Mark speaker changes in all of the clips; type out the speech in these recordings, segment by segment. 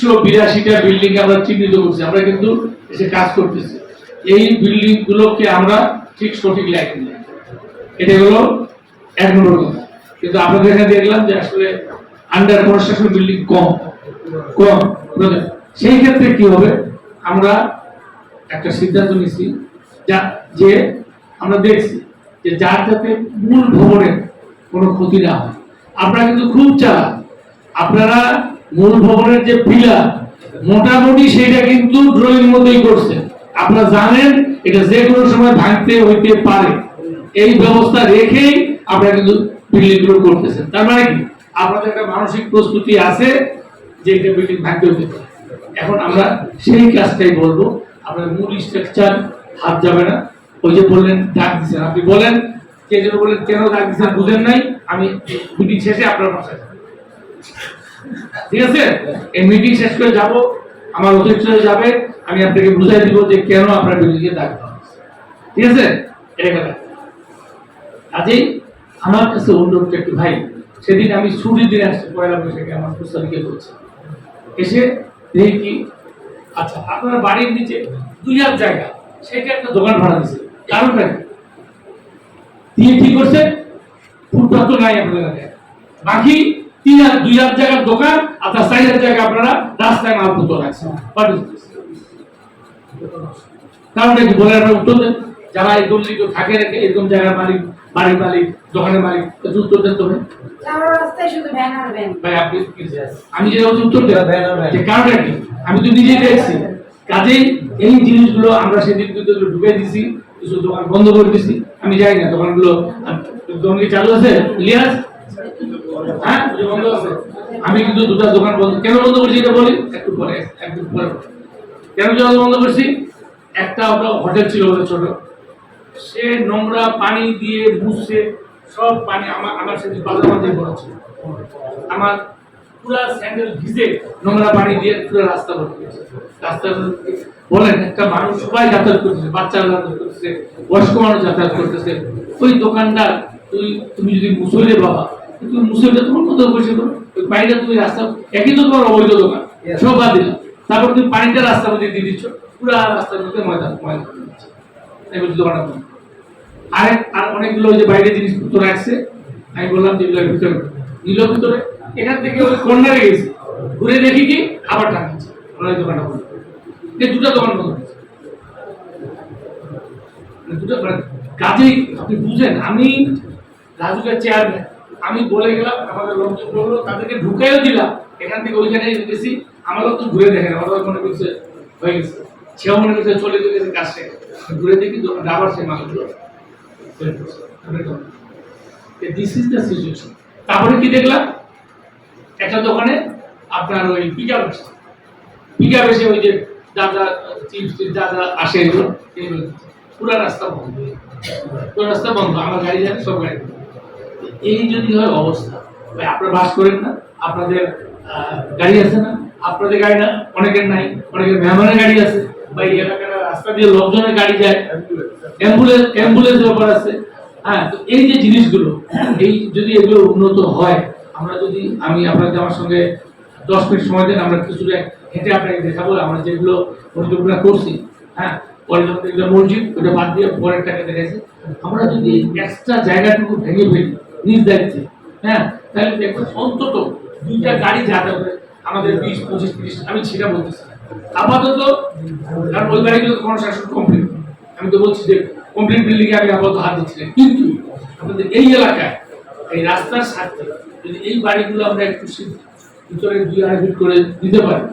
Speaker 1: তিনশো বিরাশিটা বিল্ডিং আমরা চিহ্নিত করছি আমরা কিন্তু এসে কাজ করতেছি। এই বিল্ডিং গুলোকে আমরা ঠিক সঠিক লাইন এটা হলো এক নম্বর কথা। কিন্তু আপনাদের এখানে দেখলাম যে আসলে আন্ডার কনস্ট্রাকশন বিল্ডিং কম। কম সেই ক্ষেত্রে কি হবে? আমরা একটা সিদ্ধান্ত নিচ্ছি যা, যে আমরা দেখছি যে যার যাতে মূল ভবনের কোনো ক্ষতি না হয়। আপনারা কিন্তু খুব চালা আপনারা মূল ভবনের যে পিলার মোটামুটি সেটা কিন্তু ড্রয়িং মতোই করছে। আপনারা জানেন, এটা যে কোনো সময় ভাঙতে হইতে পারে। এই ব্যবস্থা রেখেই আপনারা কিন্তু বিল্ডিংগুলো করতেছেন। তার মানে কি? আপনাদের একটা মানসিক প্রস্তুতি আছে যে এটা বিল্ডিং ভাঙতে হতে পারে। এখন আমরা সেই কাজটাই বলব। আপনার মূল স্ট্রাকচার হাত যাবে না। ওই যে বললেন, ডাক দিচ্ছেন আপনি বলেন, কে যেন বললেন, কেন ডাক দিচ্ছেন বুঝেন নাই। আমি মিটিং শেষে আপনার যাব। ঠিক আছে? এই মিটিং শেষ করে যাব। আমার অতিরিক্ত যাবে। আমি আপনাকে বুঝাই দিব যে কেন আপনার বিল্ডিং এ ডাক ঠিক আছে? এটা কথা। আমার কাছে অনুরোধ একটু ভাই, সেদিন আমি ছুটির দিনে আসছি, পয়লা বৈশাখে আমার প্রস্তাবিকে বলছি। এসে দেখি কি আচ্ছা আপনার বাড়ির নিচে দুই হাত জায়গা, সেটা একটা দোকান ভাড়া দিছে। কারণটা কি? দিয়ে কি করছে? ফুটপাথ তো নাই আপনাদের বাকি তিন দুই হাজার জায়গার দোকান আর তার চার হাজার জায়গা আপনারা রাস্তায় রাখছেন। What is this? কারণটা কি বলে আপনারা উত্তর দেন। যারা এই দলিত থাকে রেখে এরকম জায়গার মালিক বাড়ির মালিক দোকানের মালিক একটু উত্তর দেন ভাই। আপনি আমি যে উত্তর দেন। কারণটা কি? আমি তো নিজেই দেখছি। কাজেই এই জিনিসগুলো আমরা সেদিন কিন্তু ঢুকে দিছি কিছু দোকান বন্ধ করে দিছি। আমি যাই না দোকানগুলো দোকান চালু আছে ইলিয়াস হ্যাঁ আমি কিন্তু দুটো দোকান বন্ধ কেন বন্ধ করছি এটা বলি? একটু পরে একটু পরে। কেন জন্য বন্ধ করছি? একটা ওটা হোটেল ছিল ওটা ছোট। সে নোংরা পানি দিয়ে মুছে সব পানি আমার আমার সেদিন বাজার মাঝে পড়েছে। আমার পুরা স্যান্ডেল ভিজে নোংরা পানি দিয়ে পুরো রাস্তা ভর্তি। রাস্তা বলেন, একটা মানুষ সবাই যাতায়াত করতেছে, বাচ্চারা যাতায়াত করতেছে, বয়স্ক মানুষ যাতায়াত করতেছে। ওই দোকানদার তুই তুমি যদি মুসলে বাবা তুমি মুসলিমটা তোমার মতো বসে করো ওই পানিটা তুমি রাস্তা একই তো তোমার অবৈধ দোকান সব বাদ দিলাম তারপর তুমি পানিটা রাস্তার মধ্যে দিয়ে দিচ্ছ পুরো রাস্তার মধ্যে ময়দা ময়দা করে দিচ্ছ। এই বলছি দোকানটা বন্ধ। আরেক আর অনেকগুলো যে বাইরে জিনিসপত্র রাখছে আমি বললাম যে এগুলোর ভিতরে নিল ভিতরে এখান থেকে ওই কর্নারে গেছি। ঘুরে দেখি কি আবার টাকাচ্ছে ওনার দোকানটা বন্ধ এই দুটো দোকান বন্ধ মানে দুটো মানে কাজেই আপনি বুঝেন আমি রাজুকের চেয়ারম্যান আমি বলে গেলাম, আমাদের লোকজন বলল তাদেরকে ঢুকাইও দিলাম। এখান থেকে ওইখানে গেছি আমার লোক তো ঘুরে দেখেন আমার লোক মনে করছে হয়ে গেছে। সেও মনে করছে চলে গেছে কাজ শেষ। ঘুরে দেখি আবার সে মানুষগুলো দিস ইজ দ্য সিচুয়েশন তারপরে কি দেখলাম? একটা দোকানে আপনার ওই পিক আপ পিক এসে ওই যে যা চিপস যা আসে এগুলো রাস্তা বন্ধ। পুরো রাস্তা বন্ধ, আমার গাড়ি যাবে সব গাড়ি। এই যদি হয় অবস্থা? আপনারা বাস করেন না, আপনাদের গাড়ি আছে না? আপনাদের গাড়ি না? অনেকের নাই, অনেকের মেহমানের গাড়ি আছে। বা এই এলাকার রাস্তা দিয়ে লোকজনের গাড়ি যায়। অ্যাম্বুলেন্স অ্যাম্বুলেন্স ব্যাপার আছে। হ্যাঁ তো এই যে জিনিসগুলো, এই যদি এগুলো উন্নত হয়, আমরা যদি, আমি আপনাকে আমার সঙ্গে দশ মিনিট সময় দেন, আমরা কিছুটা হেঁটে আপনাকে দেখাবো, আমরা যেগুলো পরিকল্পনা করছি। হ্যাঁ পরে যখন মসজিদ, ওটা বাদ দিয়ে পরেরটাকে দেখেছি আমরা যদি এক্সট্রা জায়গাটুকু ভেঙে ফেলি নিজ দায়িত্বে। হ্যাঁ তাহলে দেখবেন অন্তত দুইটা গাড়ি যাতায়াত করে আমাদের বিশ, পঁচিশ, তিরিশ, আমি সেটা বলতেছি। আপাতত, কারণ ওই বাড়িগুলো কনস্ট্রাকশন কমপ্লিট আমি তো বলছি যে কমপ্লিট বিল্ডিং এ আমি আপাতত হাত দিচ্ছি। কিন্তু আমাদের এই এলাকায়, এই রাস্তার সাথে যদি এই বাড়িগুলো আমরা একটু ভিতরে দুই আড়াই ফিট করে দিতে পারি,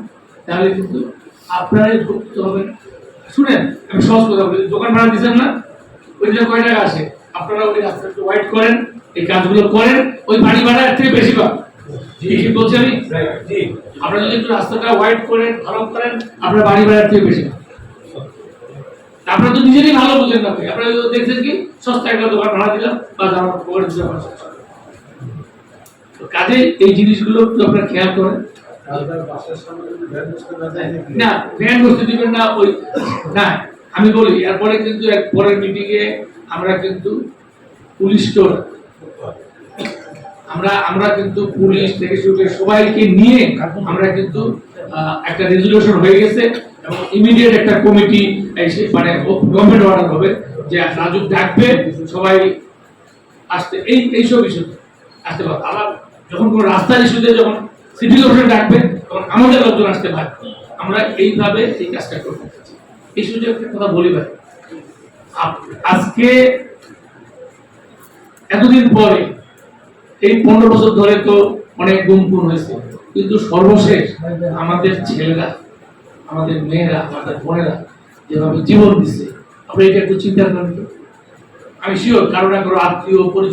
Speaker 1: তাহলে কিন্তু আপনারাই ভুক্ত হবেন। শুনেন, আমি সহজ কথা বলি, দোকান ভাড়া দিচ্ছেন না? ওই জন্য কয় টাকা আসে? আপনারা ওই রাস্তাটা হোয়াইট করেন। এই কাজগুলো করেন ওই বাড়ি ভাড়া থেকে বেশি পাবেন। ঠিক বলছি আমি? আপনারা যদি একটু রাস্তাটা হোয়াইট করেন ভালো করেন আপনার বাড়ি ভাড়ার থেকে বেশি। আপনারা তো নিজেরই ভালো বুঝেন না আপনারা দেখছেন কি? সস্তা একটা দোকান ভাড়া দিলাম বা দিলাম কাজে এই জিনিসগুলো আপনারা খেয়াল করেন।
Speaker 2: না
Speaker 1: ভ্যান বসতে দিবেন না ওই না আমি বলি এরপরে কিন্তু এক পরের মিটিংয়ে আমরা কিন্তু পুলিশ স্টোর আমরা আমরা কিন্তু পুলিশ থেকে শুরু করে সবাইকে নিয়ে আমরা কিন্তু একটা রেজলিউশন হয়ে গেছে এবং ইমিডিয়েট একটা কমিটি মানে গভর্নমেন্ট অর্ডার হবে যে রাজুক ডাকবে, সবাই আসতে, এই এইসব ইস্যু আসতে পারবে। আবার যখন কোনো রাস্তার ইস্যুতে যখন সিটি কর্পোরেশন ডাকবে, তখন আমাদের লোকজন আসতে পারে আমরা এইভাবে এই কাজটা করতে এই সুযোগ একটা কথা বলি ভাই আজকে এতদিন পরে এই পনেরো বছর ধরে তো অনেক গুম খুন হয়েছে কিন্তু সর্বশেষ আমাদের ছেলেরা, আমাদের মেয়েরা, আমাদের বোনেরা যেভাবে জীবন দিচ্ছে আপনি এটা একটু চিন্তা করেন। আমি শিওর কারও না কারও আত্মীয় পরিচিত